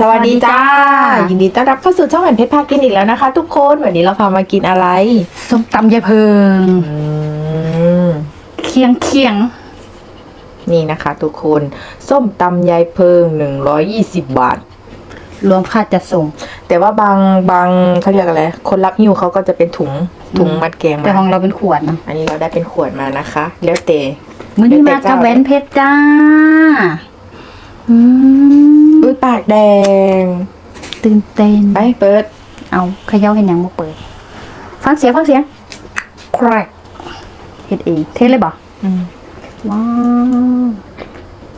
สวัสดีจ้าสวัสดีจ้า ยินดีต้อนรับเข้าสู่ช่องแหวนเพชรพากินอีกแล้วนะคะ ทุกคนวันนี้เราพามากินอะไร ส้มตำยายเพิงอืมเคียงเคียง นี่นะคะ ทุกคนส้มตำยายเพิงหนึ่งร้อยยี่สิบบาท รวมค่าจัดส่ง แต่ว่าบางบางเขาเรียกอะไร คนรับหิ้วเขาก็จะเป็นถุงถุงมัดแกงแต่มาของเราเป็นขวดนะอันนี้เราได้เป็นขวดมานะคะ แล้วแต่มื้อนี้เดี๋มายวแต่กับเจ้าแหวนเพชรจ้า อืมอุ้ย ปากแดง ตื่นเต้นไปเปิด เอาเขย่าเห็นยังมาเปิด ฟังเสียงฟังเสียงแครกเฮ็ดเองเทเลยบ่อืมว้าว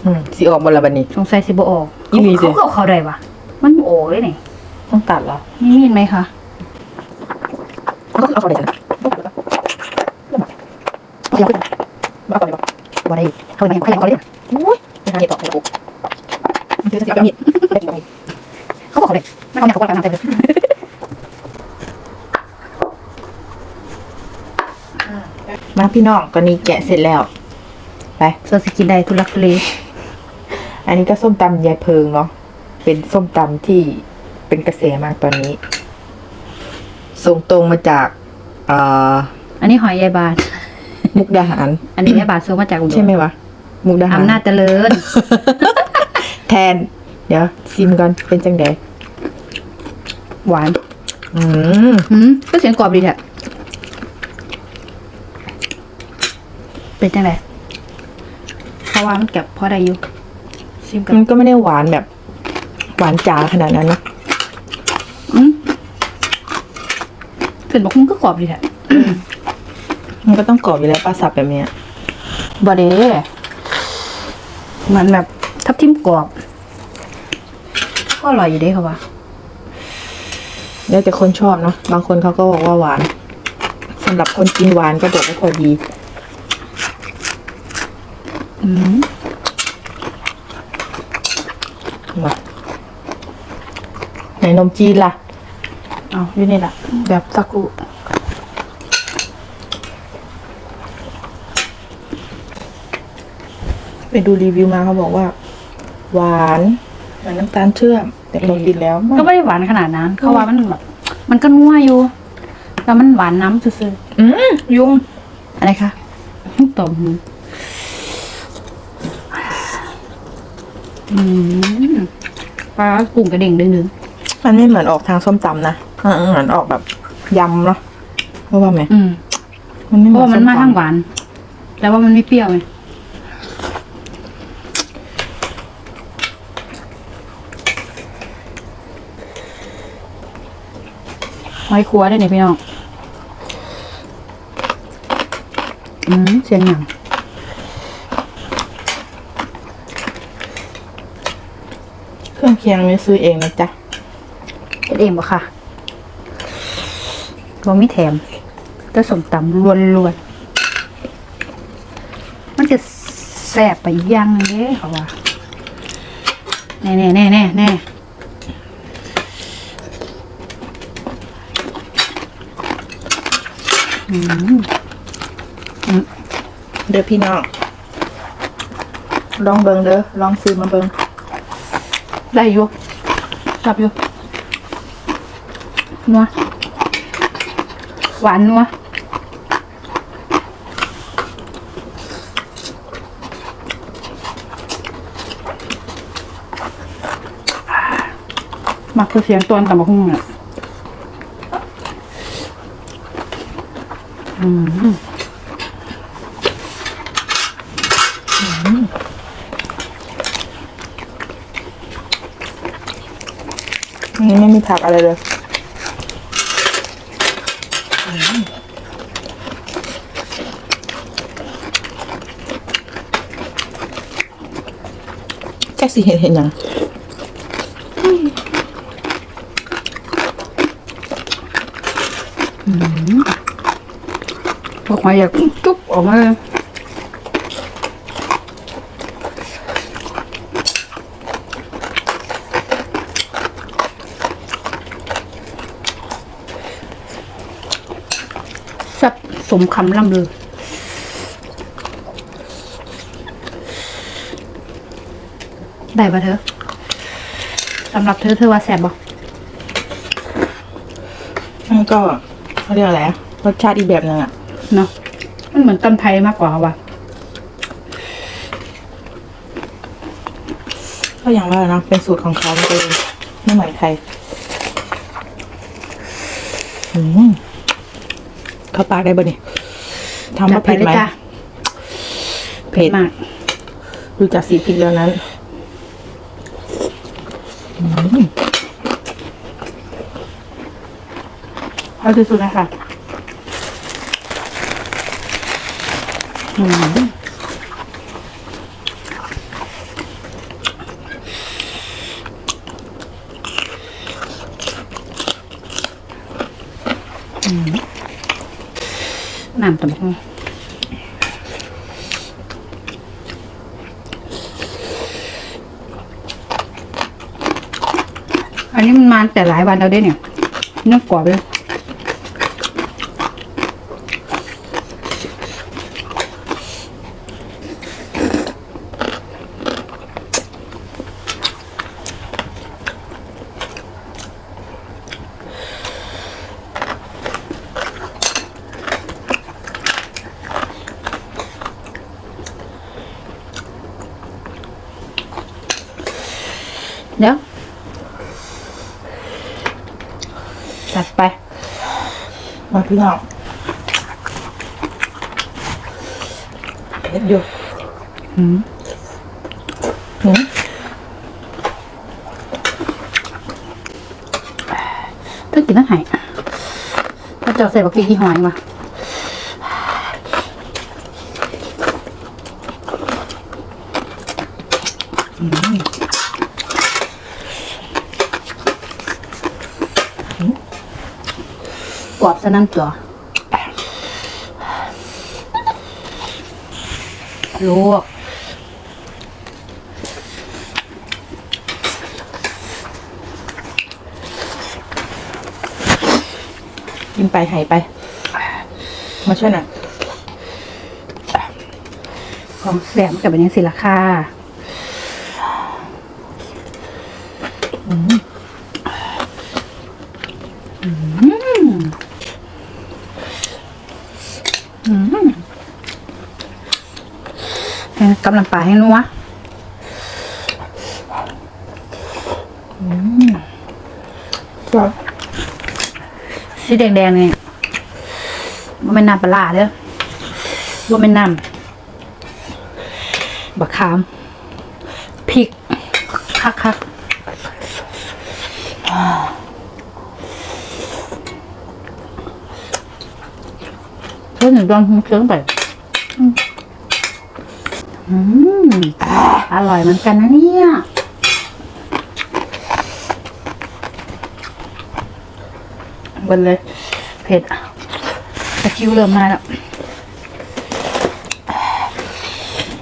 อืมสีออกหมดแล้วบันนี้ สงสัยสิบ่ออกอีหลีสิ เขาเขาเอาเขาได้ปะมันบ่ออกเลยนี่ต้องตัดเหรอมีมีดไหมคะก็คือเอาเขาได้จ้ะเอาเขาได้เอาเขาได้บ่ได้เขาได้เขาได้เขาได้อุ้ยไม่ทำเห็ดต่อไปปุ๊บมันจะเสียกับเห็ดได้กินกับเห็ด เขาบอกเขา ไม่เอาเนี่ยเขาก็ได้น้ำเต็มเลยมาพี่น้องตอนนี้แกะเสร็จแล้ว ไปส่วนสิกินได้ทุลักทุเลอันนี้ก็ส้มตำยายเพิงเนาะเป็นส้มตำที่เป็นกระแสมากตอนนี้ ส่งตรงมาจากเอ่ออันนี้หอยยายบาท มุกดาหาร อันนี้ยายบาทซื้อมาจากอุดรใช่ไหมวะ มุกดาหารอำนาจเจริญ แทน เดี๋ยวซิมก่อนเป็นจังได หวาน อืมหืมก็เสียงกรอบดีแท้เป็นจังไดเพราะว่ามันเก็บพอได้อยู่ชิมกับมันก็ไม่ได้หวานแบบ หวานจ๋าขนาดนั้นนะอืมถึงบอกคุณก็กรอบดีแท้มันก็ต้องกรอบอยู่แล้วปลาสับแบบเนี้ยบอเด้มันแบบทับทิมกรอบก็อร่อยอยู่เด้ค่ะว่า แล้วแต่คนชอบเนาะบางคนเขาก็บอกว่าหวานสำหรับคนกินหวานก็บอกว่าพอดีอืมมาไหนนมจีนล่ะเอาอยู่นี่แหละแบบสักครู่ไปดูรีวิวมาเขาบอกว่า หวานเหมือนน้ำตาลเชื่อม แต่พอกินแล้วก็ไม่ได้หวานขนาดนั้นเขาว่ามันแบบมันก็นัวอยู่แล้วมันหวานน้ำซื่ออืมยุงๆอะไรคะตบมืออืมปลากุ้งกระเด้งดึงมันไม่เหมือนออกทางส้มตำนะอ่าเหมือนออกแบบยำเนาะเพราะว่าไหมๆอืมมันไม่เพเหมืราะอนว่ามันมาส้ทางตำหวาน แล้วว่ามันไม่เปรี้ยวไง หอยครัวได้เนี่ยพี่น้อง อืมเสียงหยังเครื่องเคียงไม่ซื้อเองนะจ๊ะเป็นเองบ่ค่ะรวมมิแถมก็สมตำล้วนๆมันจะแสบไปอีกอย่างหนึงเด้เขาว่าแน่แน่แน่แน่แน่อืม เด้อพี่น้องลองเบิงเด้อลองซื้อมาเบิงได้อยู่ชอบอยู่นัวหวานนัวมักคือเสียงตอนตำบักหุ่งอะอืม อั นนี้ไม่มีผักอะไรเลยแจ็คสิเห็นเห็นยัง พวกหอยอยากจุ๊บออกมาสับสมคำล่ำลือได้ปะเธอสำหรับเธอเธอว่าแซ่บบ่มันก็เขาเรียกอะไรอะรสชาติอีกแบบหนึงอะ เนาะมันเหมือนตำไทยมากกว่าว่ะก็อย่างว่านะเป็นสูตรของเขาเองไม่เหมือนใครอืมเข้าปากได้บ่เนี่ยทำจัมาดไปเผ็ดเลยไหมจ้ะเผ็ดมากดูจากสีพริกแล้วนั้นอืมเอาสุดๆนะคะอืมอืม น้ำตำบักหุ่งอันนี้มันมาแต่หลายวันแล้วด้วยเนี่ยเนื้อกรอบเลย เดี๋ยวจัดไป มาพี่น้องเผ็ดอยู่อืมหืมถ้ากินต้องหายถ้าเจาใส่บักพริกที่หอยมา กรอบสนั่นตัวลวกกินไปหายไป มาช่วยหน่อย ของแสมกับเป็นยังสิราคา กำลังปลาให้นัวก็สีแดงๆนี่ว่าเป็นน้ำปลาร้าเด้อว่าเป็นน้ำบักขามพริก คักคักเพิ่งห นึ่งดองเครื่องไปอืมอืมอร่อยเหมือนกันนะเนี่ยเบนเลย เผ็ดตะคริวเริ่มมาแล้ว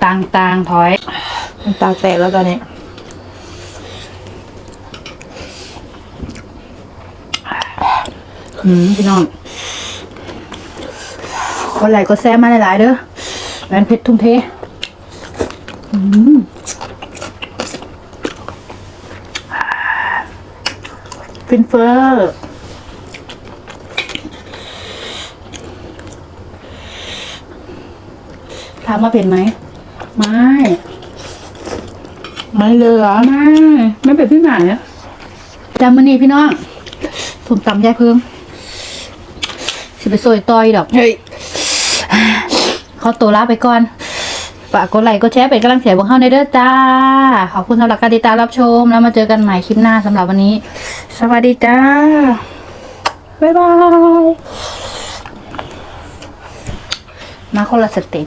ต่างต่างๆถอยน้ำตาแตกแล้วตอนนี้อืมพี่น้อง คนไหลก็แซ่มาหลายๆเด้อแหวนเพชรทุ่มเทอืมฟินเฟอร์ถามว่าเป็นไหม ไม่ ไม่เหลือไม่ ไม่เป็นพี่หมายอะจำมันนี่พี่น้องผมตำยายเพิ่งสิไปสวยต่อยดอก เฮ้ยเขาตัวลาไปก่อนฝากกดไลค์กดแชร์เป็นกำลังใจบวกเข้าในเด้อจ้า ขอบคุณสำหรับการติดตามรับชม แล้วมาเจอกันใหม่คลิปหน้าสำหรับวันนี้ สวัสดีจ้า บ๊ายบาย มาคนละสเต็ป